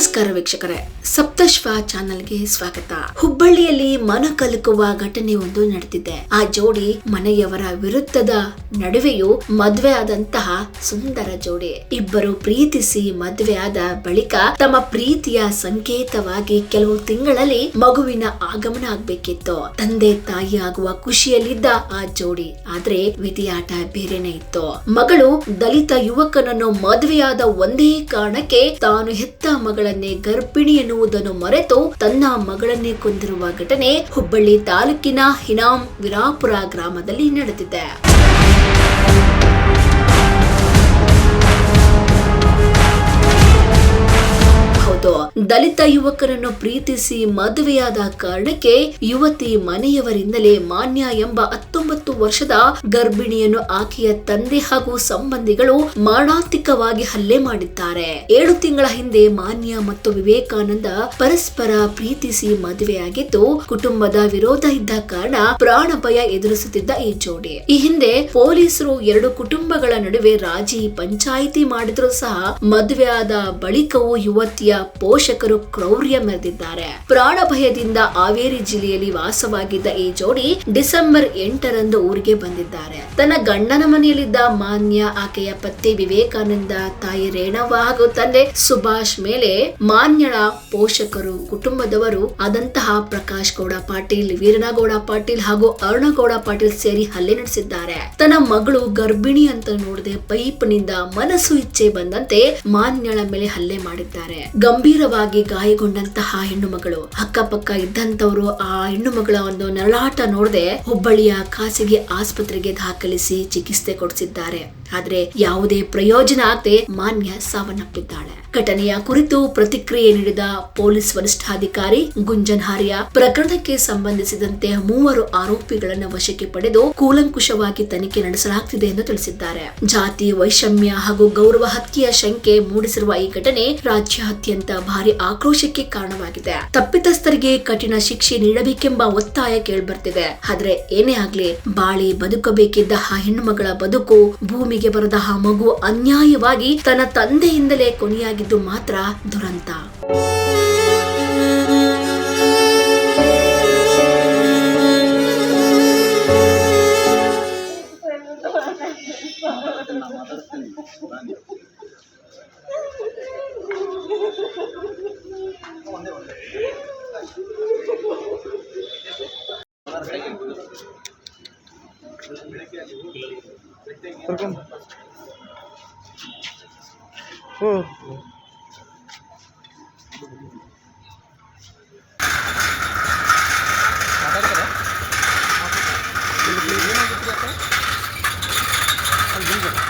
ನಮಸ್ಕಾರ ವೀಕ್ಷಕರೇ, ಸಪ್ತಶ್ವ ಚಾನೆಲ್ಗೆ ಸ್ವಾಗತ. ಹುಬ್ಬಳ್ಳಿಯಲ್ಲಿ ಮನ ಕಲಕುವ ಘಟನೆ ಒಂದು ನಡೆದಿದೆ. ಆ ಜೋಡಿ ಮನೆಯವರ ವಿರುದ್ಧದ ನಡುವೆಯೂ ಮದ್ವೆ ಆದಂತಹ ಸುಂದರ ಜೋಡಿ. ಇಬ್ಬರು ಪ್ರೀತಿಸಿ ಮದ್ವೆ ಆದ ಬಳಿಕ ತಮ್ಮ ಪ್ರೀತಿಯ ಸಂಕೇತವಾಗಿ ಕೆಲವು ತಿಂಗಳಲ್ಲಿ ಮಗುವಿನ ಆಗಮನ ಆಗ್ಬೇಕಿತ್ತು. ತಂದೆ ತಾಯಿ ಆಗುವ ಖುಷಿಯಲ್ಲಿದ್ದ ಆ ಜೋಡಿ. ಆದ್ರೆ ವಿಧಿಯಾಟ ಬೇರೆನೆ ಇತ್ತು. ಮಗಳು ದಲಿತ ಯುವಕನನ್ನು ಮದುವೆಯಾದ ಒಂದೇ ಕಾರಣಕ್ಕೆ ತಾನು ಹೆತ್ತ ಮಗಳನ್ನೇ ಗರ್ಭಿಣಿ ಎನ್ನುವುದನ್ನು ಮರೆತು ತನ್ನ ಮಗಳನ್ನೇ ಕೊಂದಿರುವ ಘಟನೆ ಹುಬ್ಬಳ್ಳಿ ತಾಲೂಕಿನ ಹಿನಾಂ ವಿರಾಪುರ ಗ್ರಾಮದಲ್ಲಿ ನಡೆದಿದೆ. ದಲಿತ ಯುವಕರನ್ನು ಪ್ರೀತಿಸಿ ಮದುವೆಯಾದ ಕಾರಣಕ್ಕೆ ಯುವತಿ ಮನೆಯವರಿಂದಲೇ ಮಾನ್ಯ ಎಂಬ ಹತ್ತೊಂಬತ್ತು ವರ್ಷದ ಗರ್ಭಿಣಿಯನ್ನು ಆಕೆಯ ತಂದೆ ಹಾಗೂ ಸಂಬಂಧಿಗಳು ಮಾರಣಾಂತಿಕವಾಗಿ ಹಲ್ಲೆ ಮಾಡಿದ್ದಾರೆ. ಏಳು ತಿಂಗಳ ಹಿಂದೆ ಮಾನ್ಯ ಮತ್ತು ವಿವೇಕಾನಂದ ಪರಸ್ಪರ ಪ್ರೀತಿಸಿ ಮದುವೆಯಾಗಿದ್ದು, ಕುಟುಂಬದ ವಿರೋಧ ಇದ್ದ ಕಾರಣ ಪ್ರಾಣ ಭಯ ಎದುರಿಸುತ್ತಿದ್ದ ಈ ಜೋಡಿ. ಈ ಹಿಂದೆ ಪೊಲೀಸರು ಎರಡು ಕುಟುಂಬಗಳ ನಡುವೆ ರಾಜಿ ಪಂಚಾಯಿತಿ ಮಾಡಿದ್ರು ಸಹ ಮದುವೆಯಾದ ಬಳಿಕವೂ ಯುವತಿಯ ಪೋಷಕರು ಕ್ರೌರ್ಯ ಮೆರೆದಿದ್ದಾರೆ. ಪ್ರಾಣ ಭಯದಿಂದ ಹಾವೇರಿ ಜಿಲ್ಲೆಯಲ್ಲಿ ವಾಸವಾಗಿದ್ದ ಈ ಜೋಡಿ ಡಿಸೆಂಬರ್ ಎಂಟರಂದು ಊರಿಗೆ ಬಂದಿದ್ದಾರೆ. ತನ್ನ ಗಂಡನ ಮನೆಯಲ್ಲಿದ್ದ ಮಾನ್ಯ ಆಕೆಯ ಪತಿ ವಿವೇಕಾನಂದ ತಾಯಿ ರೇಣವ್ವ ಹಾಗೂ ತಂದೆ ಸುಭಾಷ್ ಮೇಲೆ ಮಾನ್ಯಳ ಪೋಷಕರು, ಕುಟುಂಬದವರು ಆದಂತಹ ಪ್ರಕಾಶ್ ಗೌಡ ಪಾಟೀಲ್, ವೀರನಗೌಡ ಪಾಟೀಲ್ ಹಾಗೂ ಅರುಣಗೌಡ ಪಾಟೀಲ್ ಸೇರಿ ಹಲ್ಲೆ ನಡೆಸಿದ್ದಾರೆ. ತನ್ನ ಮಗಳು ಗರ್ಭಿಣಿ ಅಂತ ನೋಡದೆ ಪೈಪ್ನಿಂದ ಮನಸ್ಸು ಇಚ್ಛೆ ಬಂದಂತೆ ಮಾನ್ಯಳ ಮೇಲೆ ಹಲ್ಲೆ ಮಾಡಿದ್ದಾರೆ. ಗಂಭೀರವಾಗಿ ಗಾಯಗೊಂಡಂತಹ ಹೆಣ್ಣು ಮಗಳು ಅಕ್ಕಪಕ್ಕ ಇದ್ದಂತವರು ಆ ಹೆಣ್ಣು ಮಗಳ ಒಂದು ನರಳಾಟ ನೋಡದೆ ಹುಬ್ಬಳ್ಳಿಯ ಖಾಸಗಿ ಆಸ್ಪತ್ರೆಗೆ ದಾಖಲಿಸಿ ಚಿಕಿತ್ಸೆ ಕೊಡಿಸಿದ್ದಾರೆ. ಆದ್ರೆ ಯಾವುದೇ ಪ್ರಯೋಜನ ಆಗದೆ ಮಾನ್ಯ ಸಾವನ್ನಪ್ಪಿದ್ದಾಳೆ. ಘಟನೆಯ ಕುರಿತು ಪ್ರತಿಕ್ರಿಯೆ ನೀಡಿದ ಪೊಲೀಸ್ ವರಿಷ್ಠಾಧಿಕಾರಿ ಗುಂಜನ್ ಹಾರಿಯ ಪ್ರಕರಣಕ್ಕೆ ಸಂಬಂಧಿಸಿದಂತೆ ಮೂವರು ಆರೋಪಿಗಳನ್ನು ವಶಕ್ಕೆ ಪಡೆದು ಕೂಲಂಕುಷವಾಗಿ ತನಿಖೆ ನಡೆಸಲಾಗುತ್ತಿದೆ ಎಂದು ತಿಳಿಸಿದ್ದಾರೆ. ಜಾತಿ, ವೈಷಮ್ಯ ಹಾಗೂ ಗೌರವ ಹತ್ಯೆಯ ಶಂಕೆ ಮೂಡಿಸಿರುವ ಈ ಘಟನೆ ರಾಜ್ಯಾದ್ಯಂತ ಭಾರಿ ಆಕ್ರೋಶಕ್ಕೆ ಕಾರಣವಾಗಿದೆ. ತಪ್ಪಿತಸ್ಥರಿಗೆ ಕಠಿಣ ಶಿಕ್ಷೆ ನೀಡಬೇಕೆಂಬ ಒತ್ತಾಯ ಕೇಳ್ಬರ್ತಿದೆ. ಆದ್ರೆ ಏನೇ ಆಗ್ಲಿ, ಬಾಳಿ ಬದುಕಬೇಕಿದ್ದ ಆ ಹೆಣ್ಣುಮಗಳ ಬದುಕು ಭೂಮಿಗೆ ಬರದ ಆ ಮಗು ಅನ್ಯಾಯವಾಗಿ ತನ್ನ ತಂದೆಯಿಂದಲೇ ಕೊನೆಯಾಗಿದ್ದು ಮಾತ್ರ ದುರಂತ. 그럼 어. 안